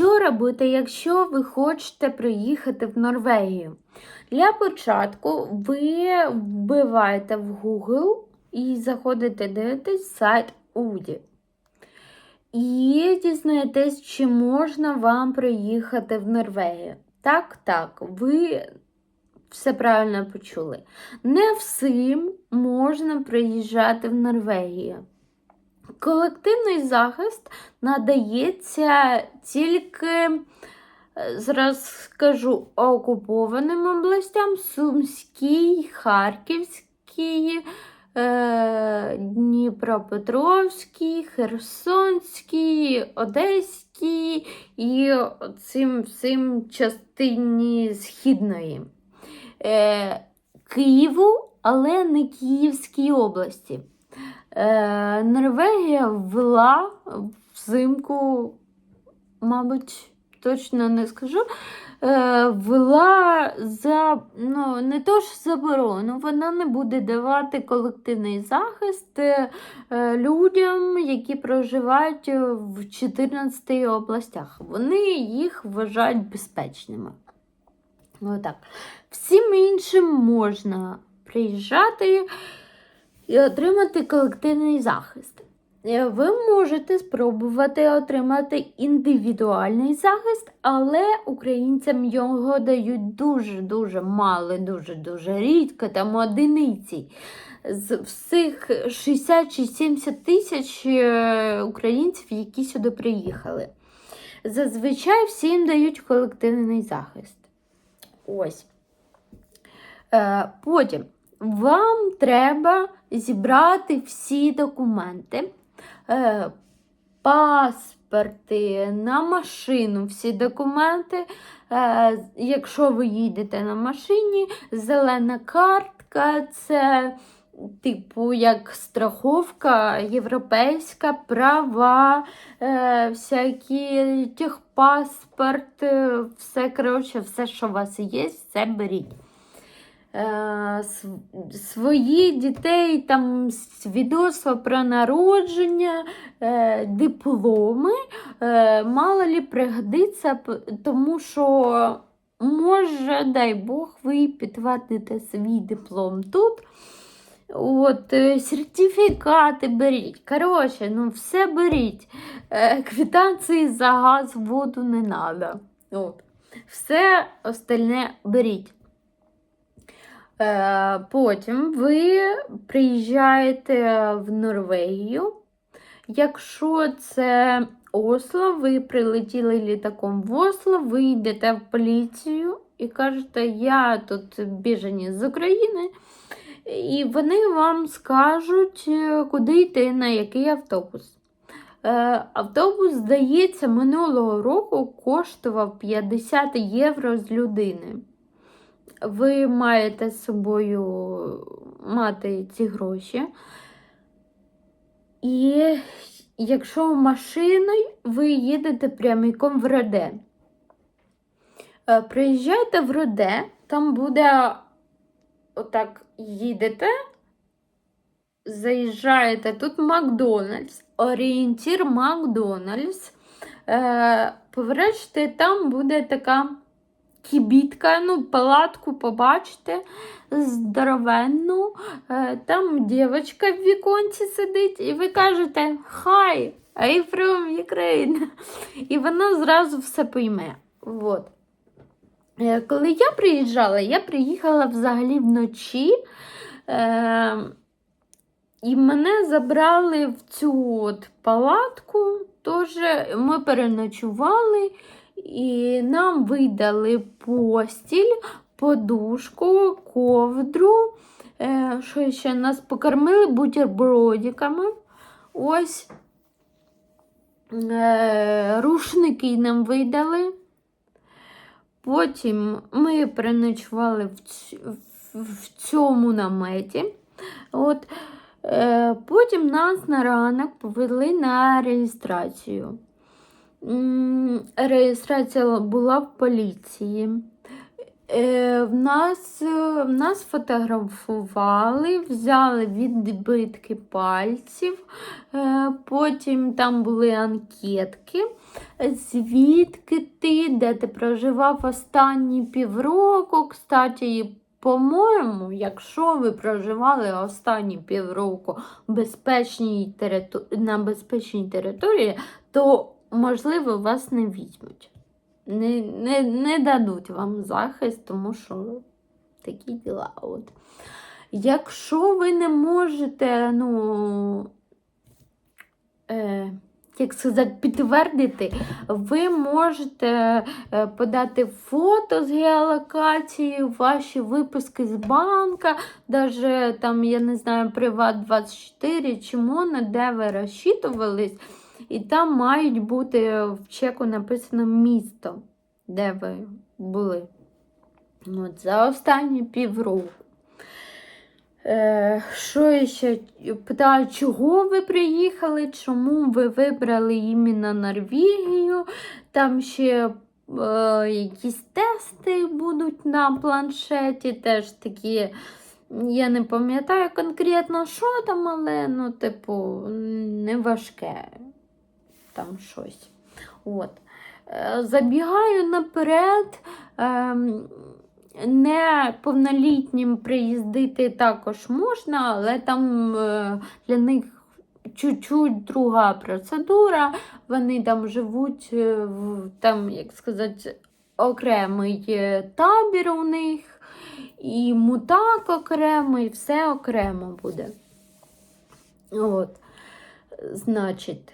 Що робити, якщо ви хочете приїхати в Норвегію? Для початку ви вбиваєте в Google і заходите дивитись сайт UDI. І дізнаєтесь, чи можна вам приїхати в Норвегію. Так, так, ви все правильно почули. Не всім можна приїжджати в Норвегію. Колективний захист надається тільки, е, зараз скажу, окупованим областям Сумській, Харківській, е, Дніпропетровській, Херсонській, Одеській і цим всім частині Східної. Е, Києву, але не Київській області. Е, Норвегія ввела взимку, мабуть, точно не скажу, е, ввела за, ну, не то ж заборону, вона не буде давати колективний захист е, людям, які проживають в 14 областях. Вони їх вважають безпечними. Отак. Всім іншим можна приїжджати і отримати колективний захист. Е, Ви можете спробувати отримати індивідуальний захист, але українцям його дають дуже-дуже мало, дуже-дуже рідко, там одиниці. З всіх 60 чи 70 тисяч е, українців, які сюди приїхали. Зазвичай всім дають колективний захист. Ось. Е, Потім вам треба зібрати всі документи, е, паспорти, на машину всі документи. Е, якщо ви їдете на машині, зелена картка це. Типу, як страховка, європейська права, е, всякі техпаспорт, е, все коротше, все, що у вас є, все беріть. Е, свої дітей, там свідоцтва про народження, е, дипломи, е, мало лі пригодиться, тому що може, дай Бог, ви підтвердите свій диплом тут. От, сертифікати беріть. Коротше, ну все беріть. Квитанції за газ, воду не треба. Все остальне беріть. Е, Потім ви приїжджаєте в Норвегію. Якщо це Осло, ви прилетіли літаком в Осло, ви йдете в поліцію і кажете, я тут біженець з України. І вони вам скажуть, е, куди йти, на який автобус. Е, Автобус, здається, минулого року коштував 50 євро з людини. Ви маєте з собою мати ці гроші. І якщо машиною, ви їдете прямиком в Роде. Е, Приїжджайте в Роде, там буде отак їдете, заїжджаєте, тут Макдональдс, орієнтір Макдональдс. Е, Поворачте, там буде така кібітка, ну, палатку побачите здоровенну. Е, там дівчинка в віконці сидить, і ви кажете Hi, I'm from Ukraine. І вона зразу все пойме. Вот. Е, Коли я приїжджала, я приїхала взагалі вночі. Е, і мене забрали в цю от палатку. Тож ми переночували, і нам видали постіль, подушку, ковдру. Е, що ще нас покормили бутербродиками. Ось е, рушники нам видали. Потім ми переночували в, ць- в- в цьому наметі. От, е, потім нас на ранок повели на реєстрацію. Реєстрація була в поліції. Е, в, нас, е, в нас фотографували, взяли відбитки пальців, е, потім там були анкетки. звідки ти, де ти проживав останні півроку. Кстати, по-моєму, якщо ви проживали останні півроку безпечній териту... на безпечній території, то, можливо, вас не візьмуть. Не, не, не дадуть вам захист, тому що такі діла. От. Якщо ви не можете, ну, е, як сказати, підтвердити, ви можете е, подати фото з геолокацією, ваші виписки з банка, даже там, я не знаю, Приват24 чи Моно, де ви розчитувались, і там мають бути в чеку написано місто, де ви були. От, за останні півроку. Е, що ще питаю, чого ви приїхали, чому ви вибрали іменно Норвегію? Там ще е, якісь тести будуть на планшеті, теж такі. Я не пам'ятаю конкретно, що там, але ну, типу, не важке там щось. От. Е, Забігаю наперед. ем, Неповнолітнім приїздити також можна, але там е, для них чуть-чуть друга процедура. Вони там живуть, е, там, як сказати, окремий табір у них, і мутак окремий, все окремо буде. От, значить.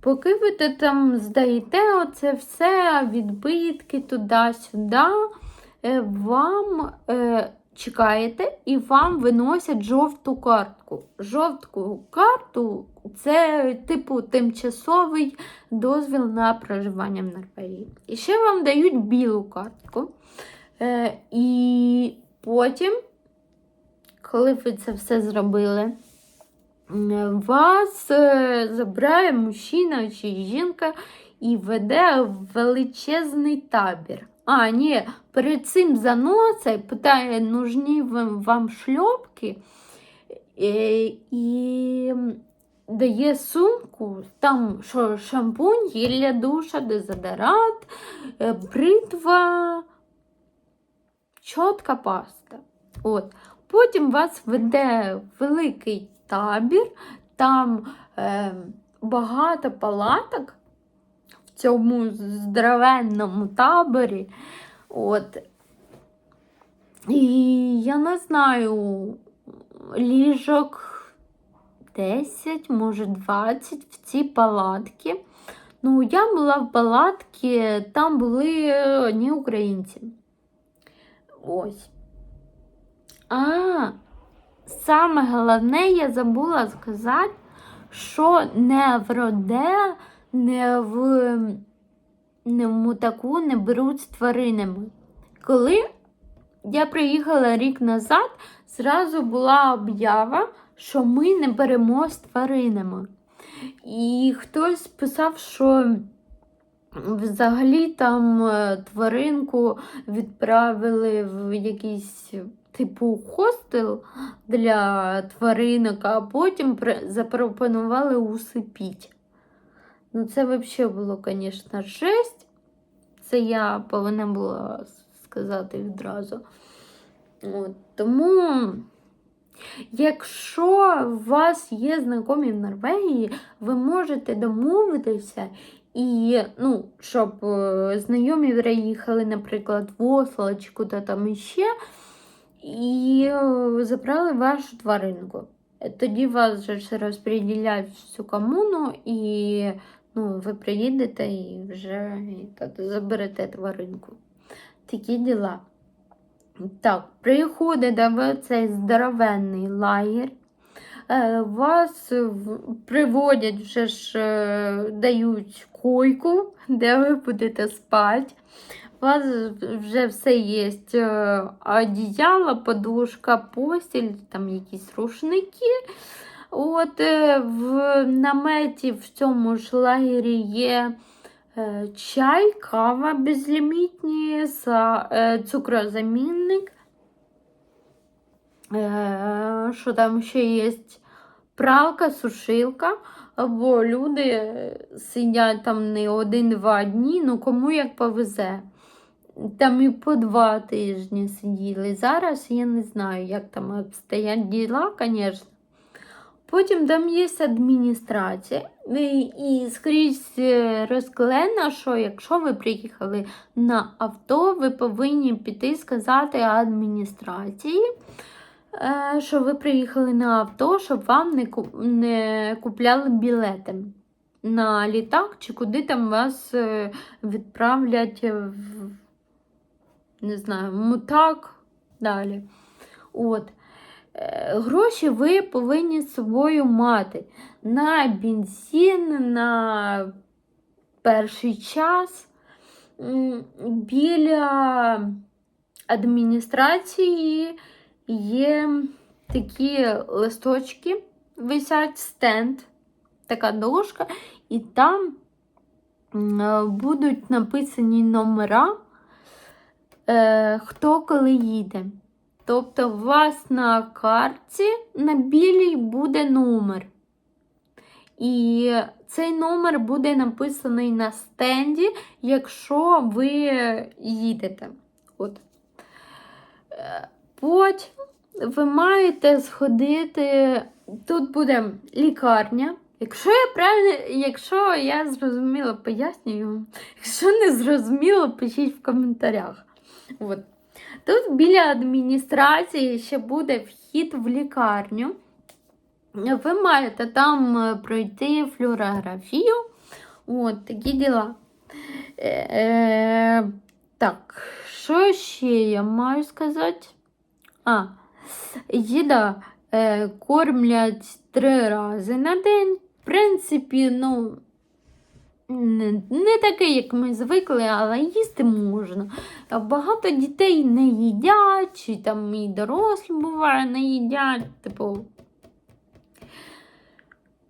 Поки ви там здаєте оце все, відбитки туди-сюди, е, вам е, чекаєте і вам виносять жовту картку. Жовту карту це, типу, тимчасовий дозвіл на проживання в Норвегії. І ще вам дають білу картку. Е, і потім, коли ви це все зробили, вас е, забирає мужчина чи жінка і веде величезний табір. А, ні, перед цим заносить, питає, нужні вам, шльопки, е, і дає сумку, там що, шампунь, гілля душа, дезодорант, е, бритва, чотка паста. От. Потім вас веде великий табір, там е, багато палаток в цьому здоровенному таборі. От. І я не знаю, ліжок 10, може 20 в ці палатки. Ну, я була в палатці, там були одні українці. Ось. А, саме головне, я забула сказати, що не в роде, не в, не в мутаку не беруть з тваринами. Коли я приїхала рік назад, зразу була об'ява, що ми не беремо з тваринами. І хтось писав, що взагалі там е, тваринку відправили в якийсь типу хостел для тваринок, а потім запропонували усипіть. Ну, це взагалі було, звісно, жесть. Це я повинна була сказати відразу. От, тому, якщо у вас є знайомі в Норвегії, ви можете домовитися і, ну, щоб е, знайомі приїхали, наприклад, в Осло чи куди там іще, і забрали вашу тваринку. Тоді вас же ж розподіляють всю комуну, і ну, ви приїдете і вже і заберете тваринку. Такі діла. Так, приходить до цей здоровенний лагерь. Е, Вас приводять вже ж е, дають койку, де ви будете спати. У вас вже все є. е, Одіяло, подушка, постіль, там якісь рушники. От в наметі в цьому ж лагері є чай, кава безлімітні, цукрозамінник. Е, Що там ще є? Пралка, сушилка, або люди е, сидять там не один-два дні, ну кому як повезе. Там і по два тижні сиділи. Зараз я не знаю, як там обстоять діла, звісно. Потім там є адміністрація. І, і скрізь е, розклеєно, що якщо ви приїхали на авто, ви повинні піти сказати адміністрації, е, що ви приїхали на авто, щоб вам не, не купляли білети на літак, чи куди там вас е, відправлять в не знаю, мутак далі. От. Е, Гроші ви повинні з собою мати на бензин, на перший час. Біля адміністрації є такі листочки, висять стенд, така дошка, і там е, будуть написані номера е, хто коли їде. Тобто, у вас на карті на білій буде номер. І цей номер буде написаний на стенді, якщо ви їдете. От. Потім ви маєте сходити. Тут буде лікарня. Якщо я правильно, якщо я зрозуміло пояснюю, якщо не зрозуміло, пишіть в коментарях. От. Тут біля адміністрації ще буде вхід в лікарню. Ви маєте там е, пройти флюорографію. От такі діла. Е, е, так, що ще я маю сказати? А, їда е, кормлять три рази на день. В принципі, ну, не, не такий, як ми звикли, але їсти можна. Багато дітей не їдять, чи там і дорослі буває, не їдять. Типу,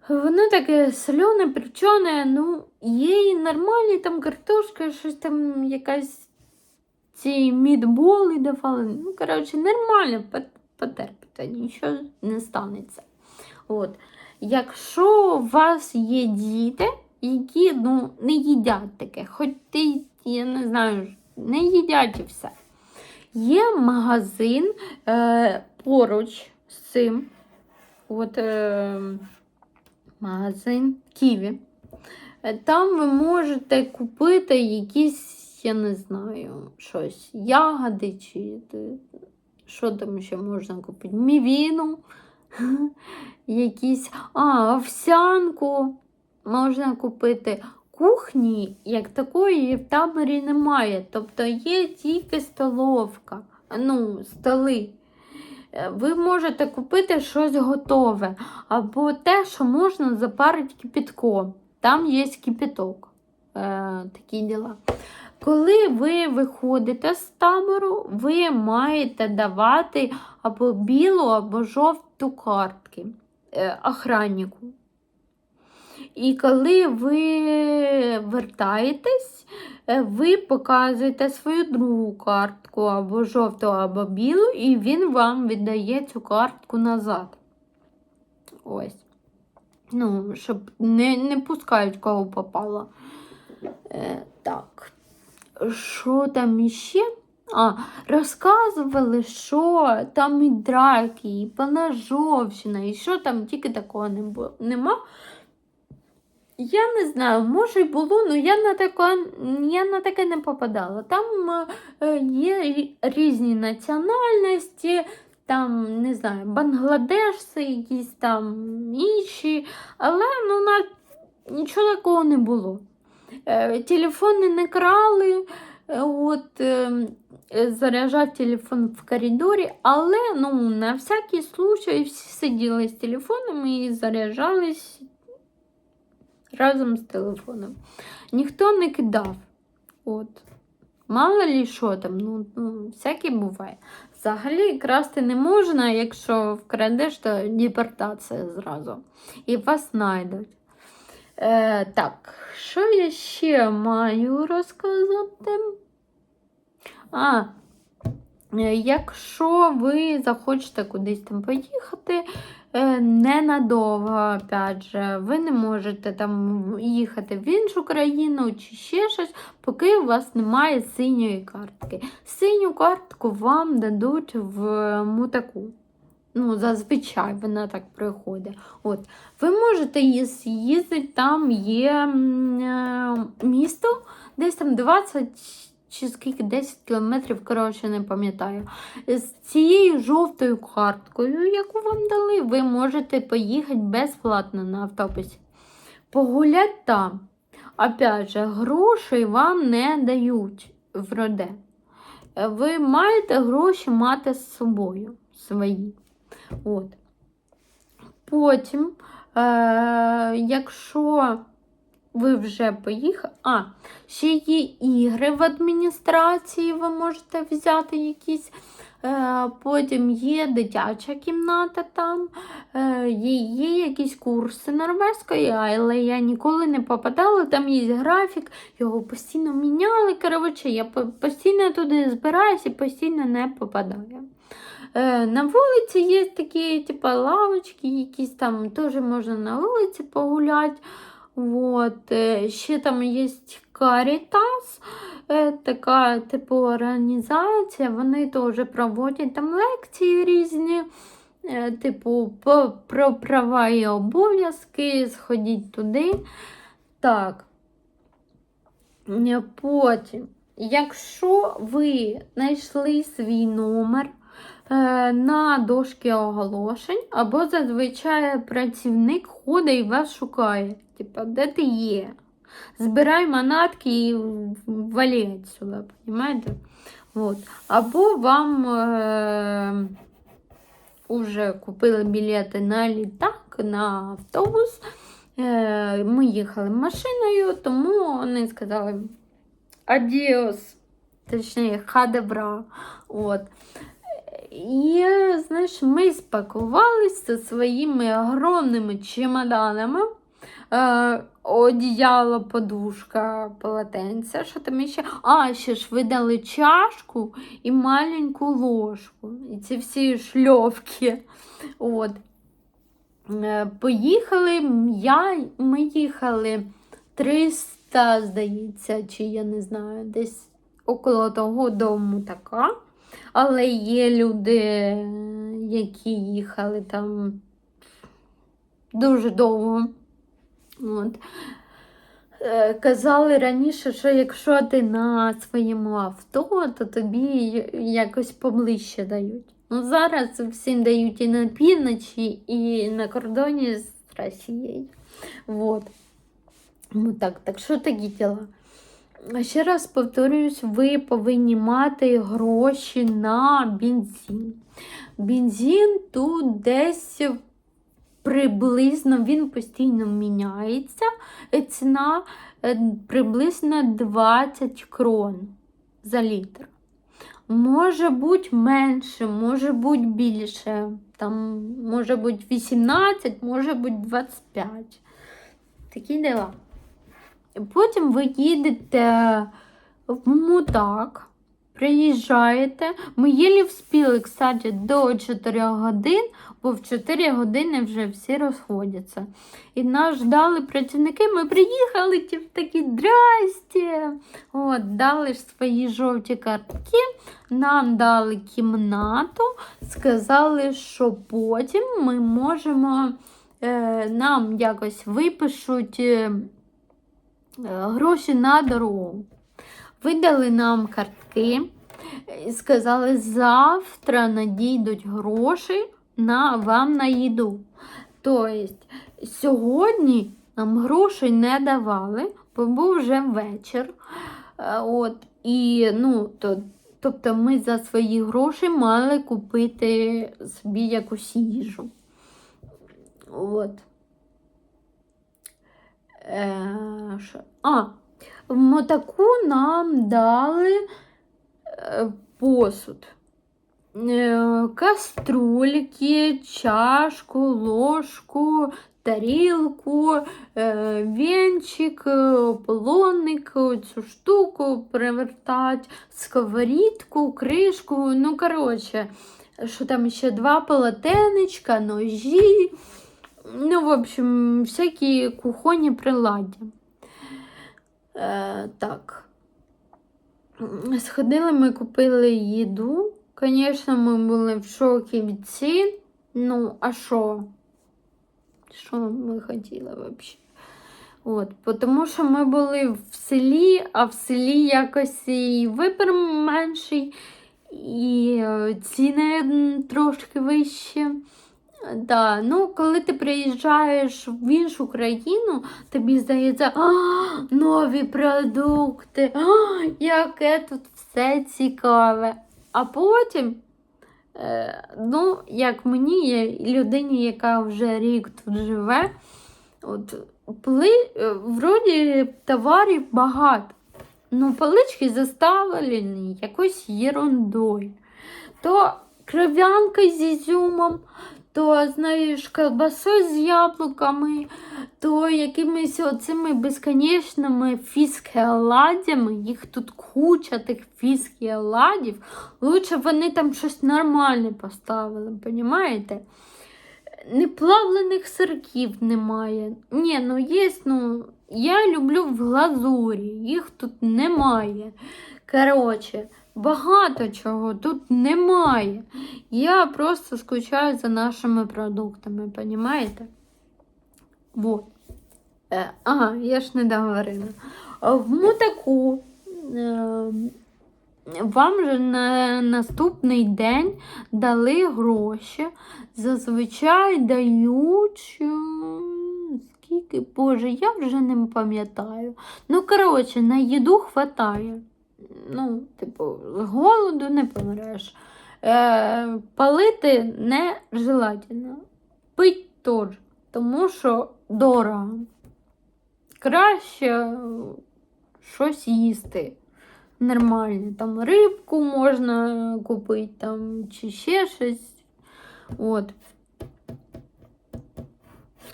воно таке солене, причоне, ну, є і нормальні там картошка, щось там якась ці мідболи давали. Ну, коротше, нормально пот- потерпите, нічого не станеться. От. Якщо у вас є діти, які ну, не їдять таке, хоч ти, я не знаю, не їдять і все. Є магазин е, поруч з цим. От е, магазин Ківі. Е, Там ви можете купити якісь, я не знаю, щось, ягоди чи що там ще можна купити? Мівіну, якісь, а, овсянку можна купити. Кухні, як такої, в таборі немає. Тобто є тільки столовка, ну, столи. Е, Ви можете купити щось готове, або те, що можна запарити кипятком. Там є кипяток. Е, такі діла. Коли ви виходите з табору, ви маєте давати або білу, або жовту картки е, охраннику. І коли ви вертаєтесь, е, ви показуєте свою другу картку або жовту, або білу, і він вам віддає цю картку назад. Ось. Ну, щоб не, не пускають кого попало. Е, так. Що там іще? А, розказували, що там і драки, і поножовщина, і що там тільки такого не було. Нема. Я не знаю, може й було, але я на таке, я на таке не попадала. Там е, є різні національності, там, не знаю, бангладешці, якісь там інші, але ну, на, нічого такого не було. Е, телефони не крали, е, от, е, е, телефон в коридорі, але ну, на всякий случай всі сиділи з телефонами і заряджались разом з телефоном. Ніхто не кидав. От. Мало лі що там, ну, ну всяке буває. Взагалі красти не можна, якщо вкрадеш, то депортація зразу. І вас знайдуть. Е, так, що я ще маю розказати? А, Е, Якщо ви захочете кудись там поїхати, е, ненадовго, опять же, ви не можете там їхати в іншу країну чи ще щось, поки у вас немає синьої картки. Синю картку вам дадуть в мутаку. Ну, зазвичай вона так приходить. От. Ви можете їздити, там є е, місто, десь там 20 чи скільки 10 кілометрів, коротше, не пам'ятаю. З цією жовтою карткою, яку вам дали, ви можете поїхати безплатно на автобусі. Погулять там. Опять же, грошей вам не дають в роде. Ви маєте гроші мати з собою свої. От. Потім, е, якщо ви вже поїхали. А, ще є ігри в адміністрації, ви можете взяти якісь. Е, потім є дитяча кімната там, е, є, якісь курси норвезької, але я ніколи не попадала. Там є графік, його постійно міняли. Коротше, я постійно туди збираюся і постійно не попадаю. Е, на вулиці є такі, типу, лавочки, якісь там теж можна на вулиці погуляти. Вот. е, Ще там є Caritas, е, така типу організація. Вони теж проводять там лекції різні, типу, про права і обов'язки. Сходіть туди. Так. Потім, якщо ви знайшли свій номер на дошки оголошень, або зазвичай працівник ходить і вас шукає. Типа, де ти є? Збирай манатки і валі відсюди, понимаєте? Вот. Або вам е, купили білети на літак, на автобус. Е, ми їхали машиною, тому вони сказали адіос, точніше, хадебра. От. І, знаєш, ми спакувалися своїми огромними чемоданами. Е, одіяло, подушка, полотенце, що там ще. А, ще ж видали чашку і маленьку ложку. І ці всі шльовки. От. Е, Поїхали, я, ми їхали 300, здається, чи я не знаю, десь около того дому така. Але є люди, які їхали там дуже довго. От. Е, Казали раніше, що якщо ти на своєму авто, то тобі якось поближче дають. Ну, зараз всім дають і на півночі, і на кордоні з Росією. Вот. Ну, так, так що такі діла? Ще раз повторююсь, ви повинні мати гроші на бензин. Бензин тут десь приблизно він постійно міняється. Ціна е, приблизно 20 крон за літр. Може бути менше, може бути більше. Там може бути 18, може бути 25. Такі діла. Потім ви їдете в мутак, приїжджаєте. Ми єлі вспіли, кстати, до 4 годин, бо в 4 години вже всі розходяться. І нас ждали працівники, ми приїхали, ті такі здрасте. От, дали ж свої жовті картки, нам дали кімнату, сказали, що потім ми можемо, е, нам якось випишуть. Е, гроші на дорогу. Видали нам картки і сказали, завтра надійдуть гроші на вам на їду. Тобто, сьогодні нам грошей не давали, бо був вже вечір. Е, От, і, ну, то, тобто ми за свої гроші мали купити собі якусь їжу. От. Е, що? А, в мотаку нам дали е, посуд. е, каструльки, чашку, ложку, тарілку, е, венчик, полонник, цю штуку привертати, сковорідку, кришку. Ну, коротше, що там ще два полотенечка, ножі. Ну, в общем, всякі кухонні приладдя. Е, так. Сходили, ми купили їду. Звісно, ми були в шокі від цін. Ну, а що? Що ми хотіли взагалі? От, тому що ми були в селі, а в селі якось і вибір менший, і е, ціни трошки вищі. Да, ну, коли ти приїжджаєш в іншу країну, тобі здається, а, нові продукти, а, яке тут все цікаве. А потім, е, ну, як мені, людині, яка вже рік тут живе, от, пли, е, вроді товарів багато. Ну, палички заставлені якоюсь ерундою. То кров'янка з ізюмом, то, знаєш, колбасою з яблуками, то якимись оцими безконечними фіскеладями, їх тут куча тих фіскеладів. Лучше вони там щось нормальне поставили, понімаєте? Неплавлених сирків немає. Ні, ну є, ну, я люблю в глазурі, їх тут немає. Коротше, багато чого тут немає. Я просто скучаю за нашими продуктами, понімаєте? Вот. Е, ага, я ж не договорила. В мутаку е, вам же на наступний день дали гроші. Зазвичай дають. е, Скільки, Боже, я вже не пам'ятаю. Ну, коротше, на їду хватає. Ну, типу, з голоду не помреш. Е, палити не желательно. Пить теж, тому що дорого. Краще щось їсти. Нормально. Там рибку можна купити, там, чи ще щось. От.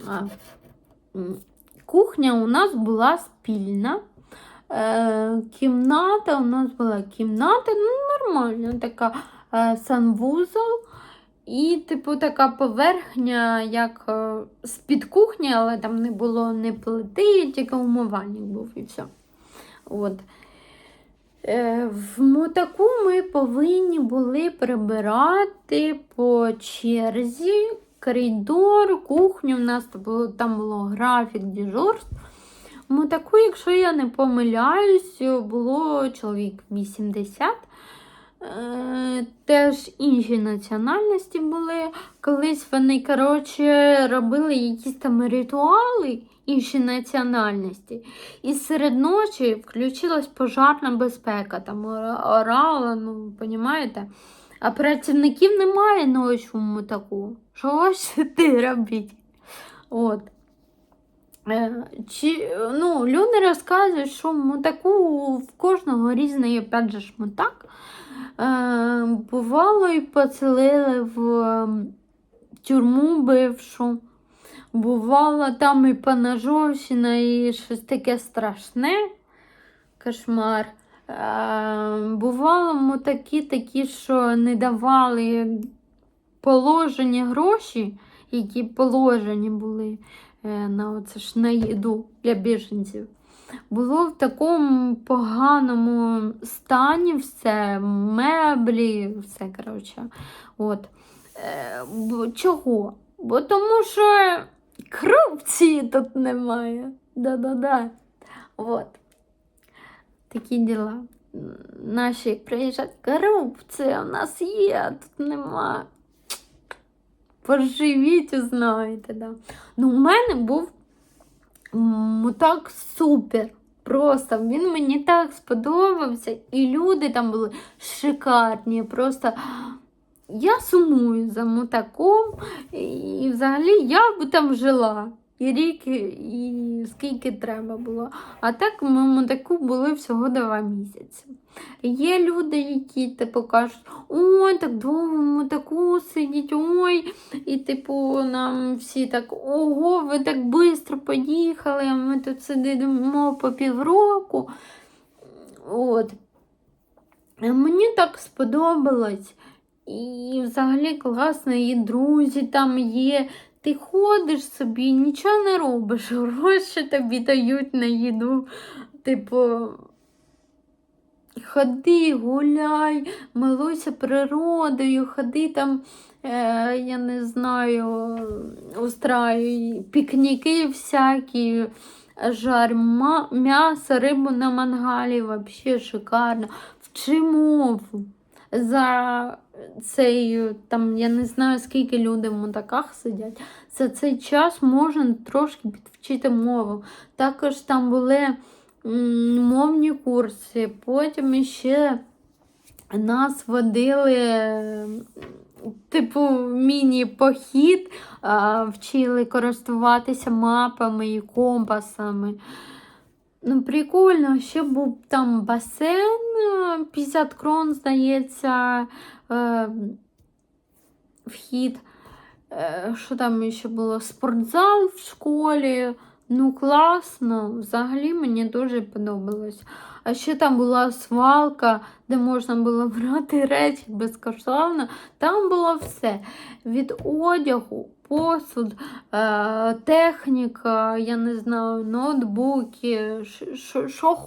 А. Кухня у нас була спільна. Е, кімната у нас була кімната, ну, нормальна така е, санвузол. І, типу, така поверхня, як е, з-під кухні, але там не було ні плити, тільки умивальник був і все. От. Е, в мотаку ми повинні були прибирати по черзі коридор, кухню. У нас там було, там було графік дежурств. Мотаку, якщо я не помиляюсь, було чоловік 80. Е, Теж інші національності були. Колись вони, коротше, робили якісь там ритуали інші національності. І серед ночі включилась пожарна безпека, там орала, ну, понімаєте? А працівників немає ночі в мотаку. Що хочете робити? От. Е, Чи, ну, люди розказують, що мотаку в кожного різний опять же мотак. Е, бувало і поцілили в тюрму бившу. Бувало там і поножовщина, і щось таке страшне. Кошмар. Е, бувало мотаки такі, що не давали положені гроші, які положені були на, оце ж, на їду для біженців. Було в такому поганому стані все, меблі, все, коротше. От. Е, чого? Бо тому що корупції тут немає. Да-да-да. От. Такі діла. Наші приїжджають, корупція у нас є, тут нема. Поживіть, узнаєте, да. Ну, у мене був м, так супер. Просто він мені так сподобався, і люди там були шикарні. Просто я сумую за мутаком, і взагалі я б там жила. І рік, і скільки треба було. А так ми Мотаку були всього два місяці. Є люди, які типу кажуть, ой, так довго Мотаку сидіть, ой. І типу нам всі так, ого, ви так швидко поїхали, а ми тут сидимо по півроку. От. Мені так сподобалось. І взагалі класно, і друзі там є. Ти ходиш собі, нічого не робиш, гроші тобі дають на їду. Типу, ходи, гуляй, милуйся природою, ходи там, е, я не знаю, устраюй пікніки всякі, жарь ма- м'ясо, рибу на мангалі, взагалі шикарно. Вчи мову. За цей, там, я не знаю, скільки людей в мотаках сидять. За цей час можна трошки підвчити мову. Також там були мовні курси, потім ще нас водили, типу, міні-похід, вчили користуватися мапами і компасами. Ну, прикольно, ще був там басейн, е, 50 крон, здається, е, вхід. Що там ще було? Спортзал в школі. Ну, класно. Взагалі мені дуже подобалось. А ще там була свалка, де можна було брати речі безкоштовно. Там було все. Від одягу, посуд, е, техніка, я не знаю, ноутбуки, що-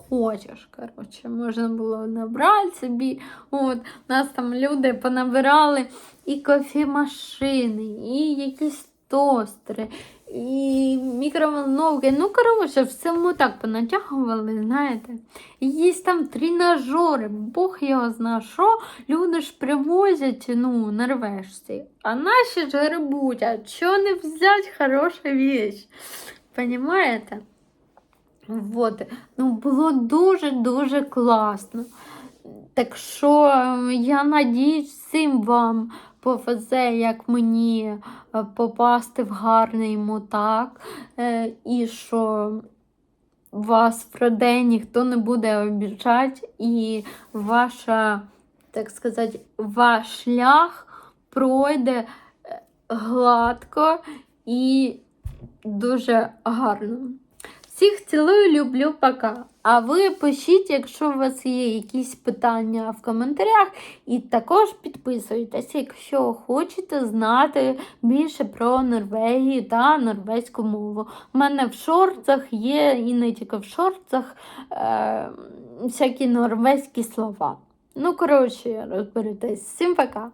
хочеш. Коротше, можна було набрати собі. От, нас там люди понабирали і кофемашини, і якісь тостери, і мікроволновки. Ну, коротше, все ми так понатягували, знаєте. Є там тренажери, Бог його зна, що люди ж привозять ну, норвежці. А наші ж грибуть, а чого не взяти хороша віч? Понимаєте? Вот. Ну, було дуже-дуже класно. Так що я надіюсь всім вам повезе, як мені е, попасти в гарний мотак, е, і що вас в роде ніхто не буде обіжати, і ваша, так сказати, ваш шлях пройде е, гладко і дуже гарно. Всіх цілую, люблю, пока. А ви пишіть, якщо у вас є якісь питання в коментарях, і також підписуйтесь, якщо хочете знати більше про Норвегію та норвезьку мову. У мене в шортах є, і не тільки в шортах, е, всякі норвезькі слова. Ну, коротше, розберетесь. Всім пока!